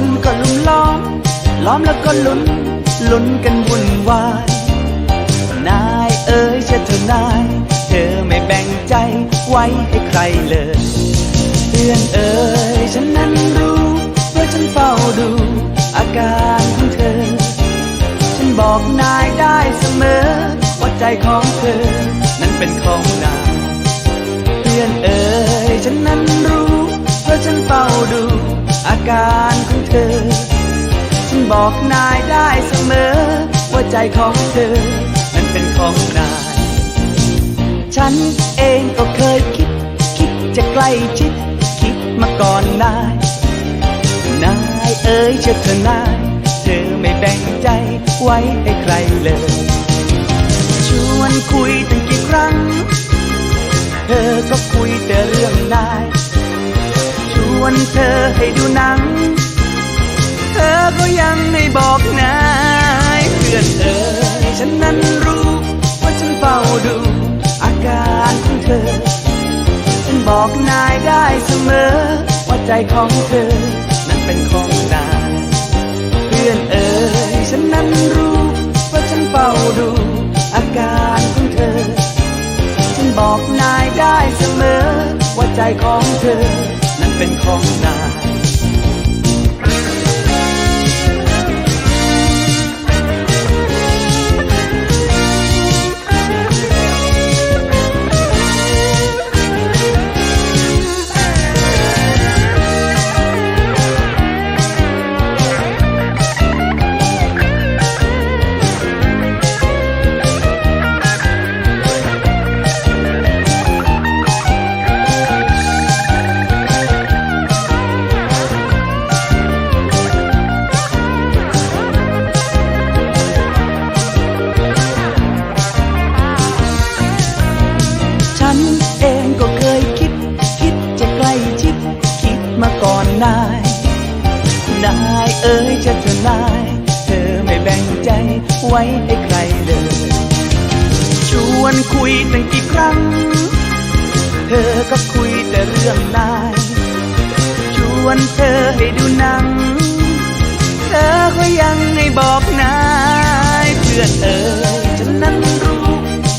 คนก็ลุมล้อม ล้อมแล้วก็ลุ้น ลุ้นกันวุ่นวาย นายเอ๋ยเชื่อเธอนาย เธอไม่แบ่งใจไว้ให้ใครเลยเพื่อนเอ๋ยฉันนั้นรู้เพราะฉันเฝ้าดู อาการของเธอ ฉันบอกนายได้เสมอ ว่าใจของเธอ นั้นเป็นของนายเพื่อนเอ๋ยฉันนั้นรู้ เพราะฉันเฝ้าดูอาการ เธอ ฉันบอกนายได้เสมอ ว่าใจของเธอ นั้นเป็นของนาย ฉันเองก็เคยคิด คิดจะใกล้ชิด คิดมาก่อนนาย นายเอ๋ยเชื่อเธอนาย เธอไม่แบ่งใจไว้ให้ใครเลย ชวนคุยตั้งกี่ครั้ง เธอก็คุยแต่เรื่องนาย ชวนเธอให้ดูหนัง อก็ยังไม่บอกนายเพื่อนเอ๋ยฉันนั้นรู้ว่าฉันเฝ้าดู อาการของเธอ ฉันบอกนายได้เสมอ ว่าใจของเธอ นั้นเป็นของนายเพื่อนเอ๋ยฉันนั้นรู้ว่าฉันเฝ้าดู อาการของเธอ ฉันบอกนายได้เสมอ ว่าใจของเธอ นั้นเป็นของนาย ไว้ให้ใครเลยชวนคุยตั้งกี่ครั้ง เธอก็คุยแต่เรื่องนาย ชวนเธอให้ดูหนัง เธอก็ยังไม่บอกนายเพื่อนเอ๋ยฉันนั้นรู้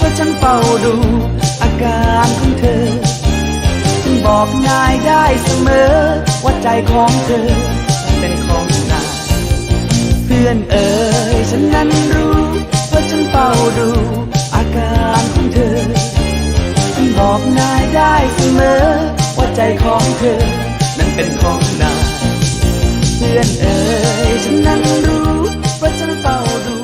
ว่าฉันเฝ้าดูอาการของเธอ ฉันบอกนายได้เสมอว่าใจของเธอเป็นของ พื่อนเอ๋ยฉันนั้นรู้ว่าฉันเฝ้าดูอาการของเธอ ฉันบอกนายได้เสมอ ว่าใจของเธอ นั้นเป็นของนายเพื่อนเอ๋ยฉันนั้นรู้ว่าฉันเฝ้าดู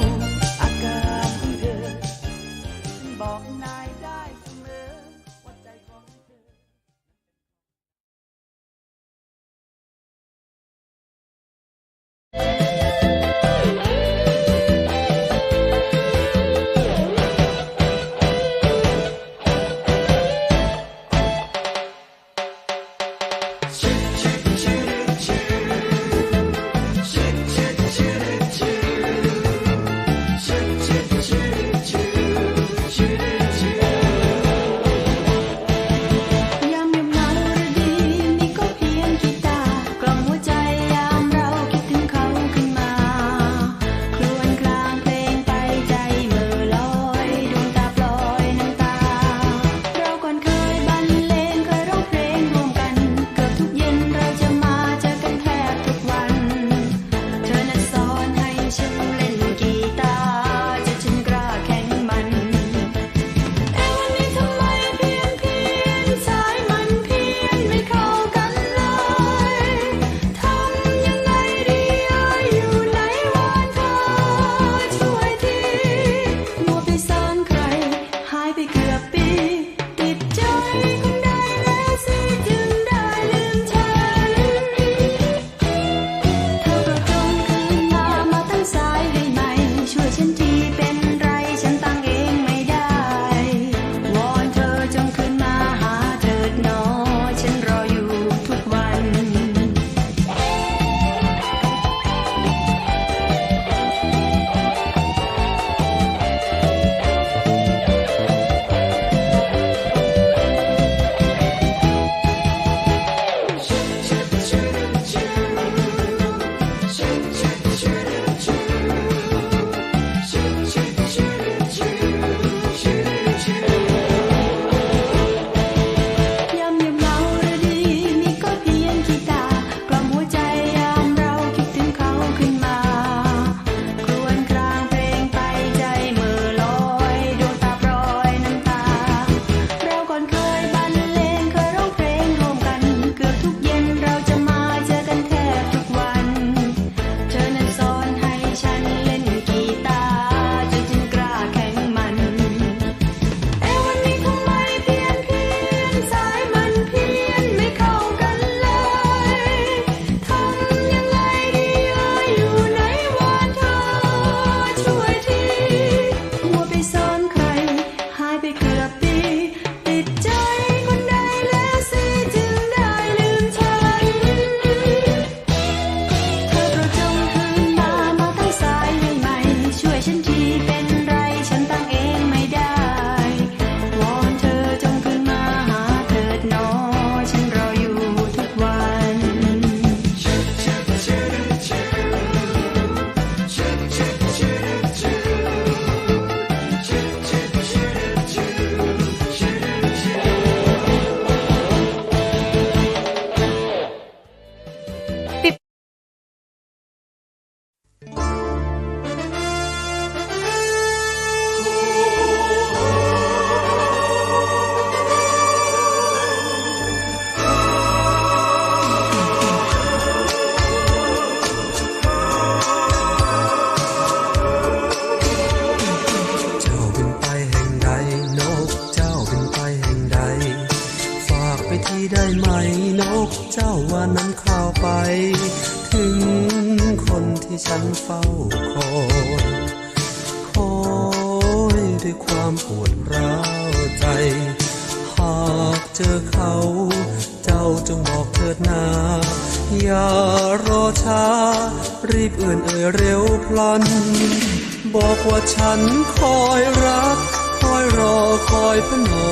ฉันคอยรัก คอยรอคอยพนอ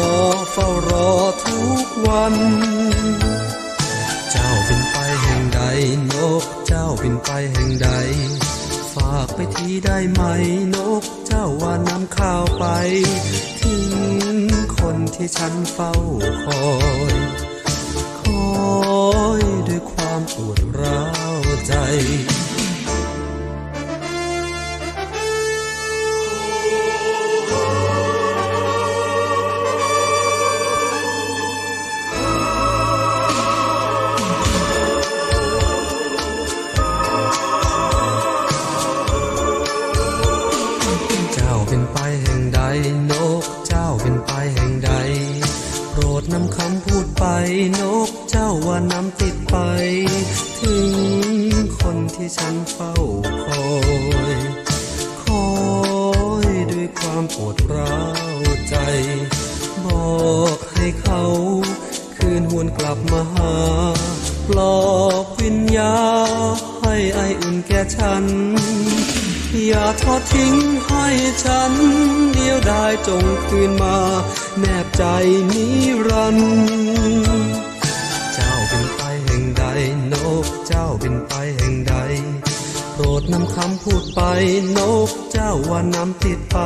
เฝ้ารอทุกวัน เจ้าบินไปแห่งใดนก เจ้าบินไปแห่งใด ฝากไปทีได้ไหมนก เจ้าว่านำข้าวไปถึงคนที่ฉันเฝ้าคอย คอยด้วยความปวดร้าวใจ นำติดไป ถึงคนที่ฉันเฝ้าคอย คอยด้วยความปวดร้าวใจ บอกให้เขาคืนหวนกลับมาหา ปลอบวิญญาให้ไออุ่นแก่ฉัน อย่าทอดทิ้งให้ฉัน เดียวได้จงคืนมา แนบใจนิรันดร์ เป็นไปแห่งใด โปรดนำคำพูดไปนกเจ้าว่านำติดไป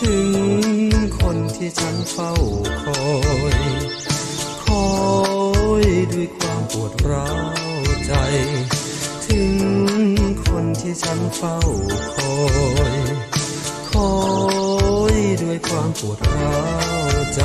ถึงคนที่ฉันเฝ้าคอย คอยด้วยความปวดร้าวใจ ถึงคนที่ฉันเฝ้าคอย คอยด้วยความปวดร้าวใจ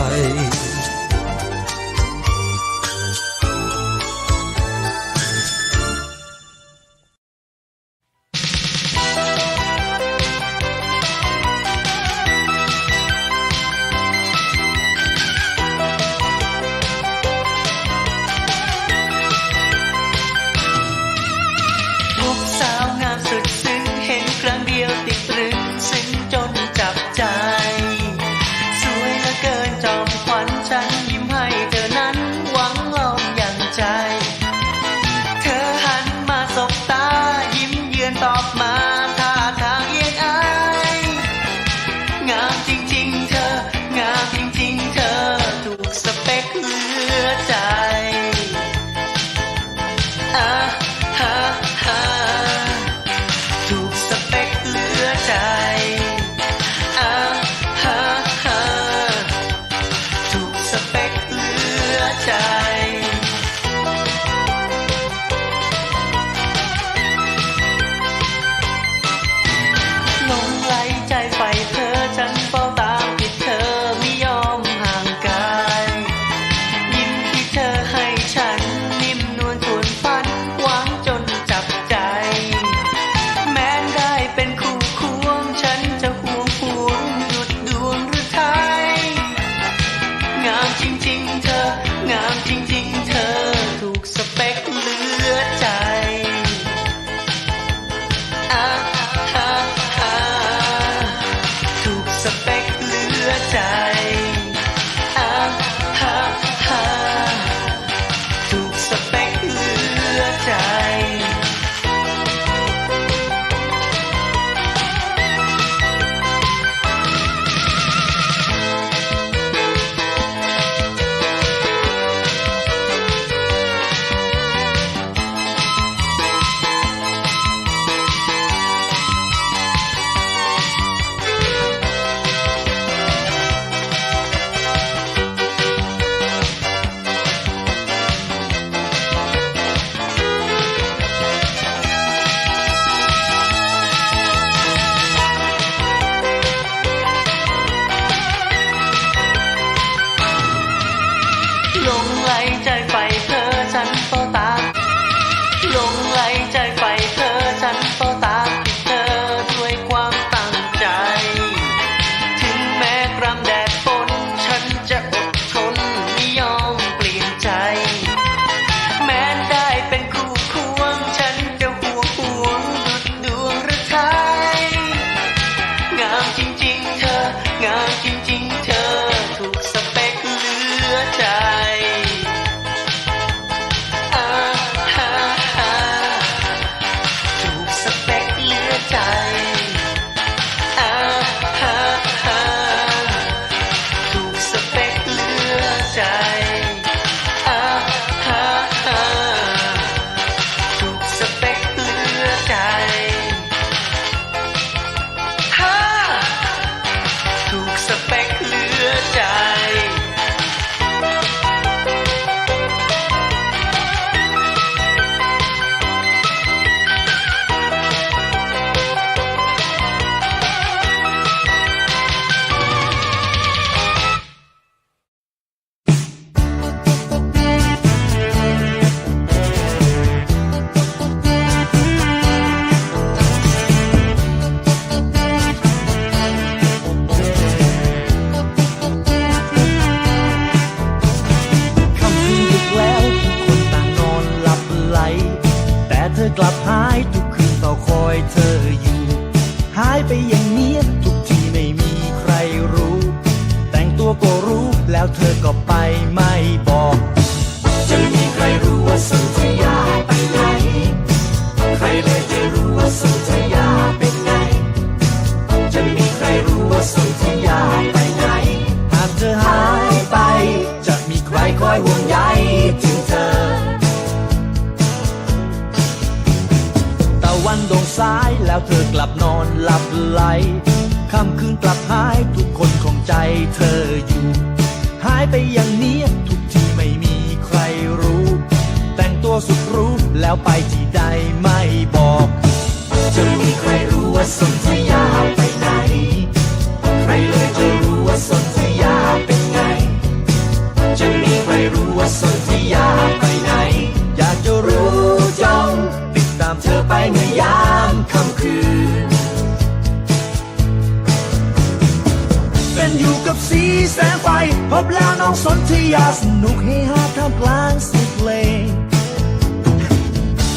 พบแล้วน้องสนธิยาสนุกให้ฮาท่ากลางสียเพลง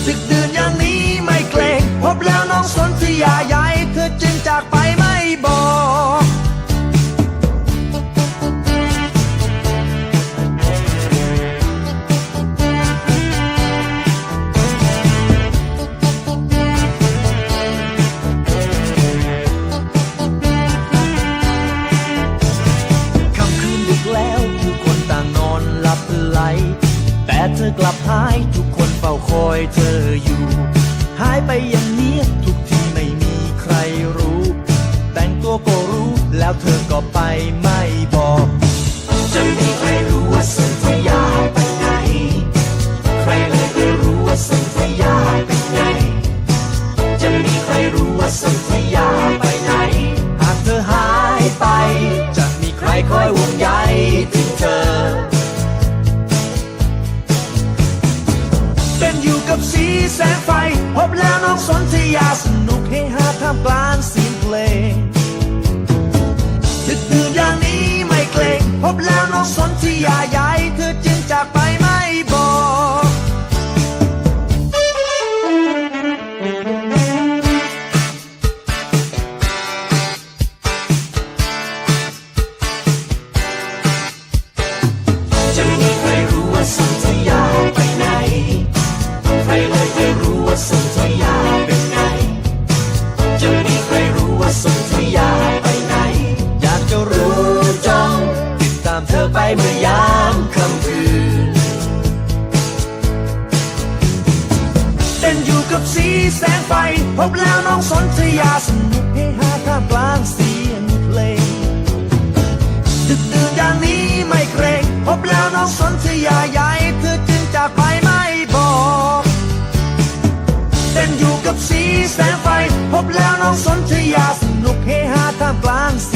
ดึกดื่นอย่างนี้ไม่เกรงพบแล้วน้องสนธิยายา นกสนทยาสนุกให้หาท่ามกลางเสียงเพลงดึกดื่นอย่างนี้ไม่เกรงพบแล้วน้องสนทยาใหญ่เธอจึงจากไปไม่บอกจะมีใครรู้ว่าสนทยไปไหน ใครเลยไม่รู้ว่า องสนสยาใหญ่เธอจึงจากไปไม่บอกเต้นอยู่กับสีแสงไฟ พบแล้วน้องสนสยาสนุกเฮฮาท่ามกลางสี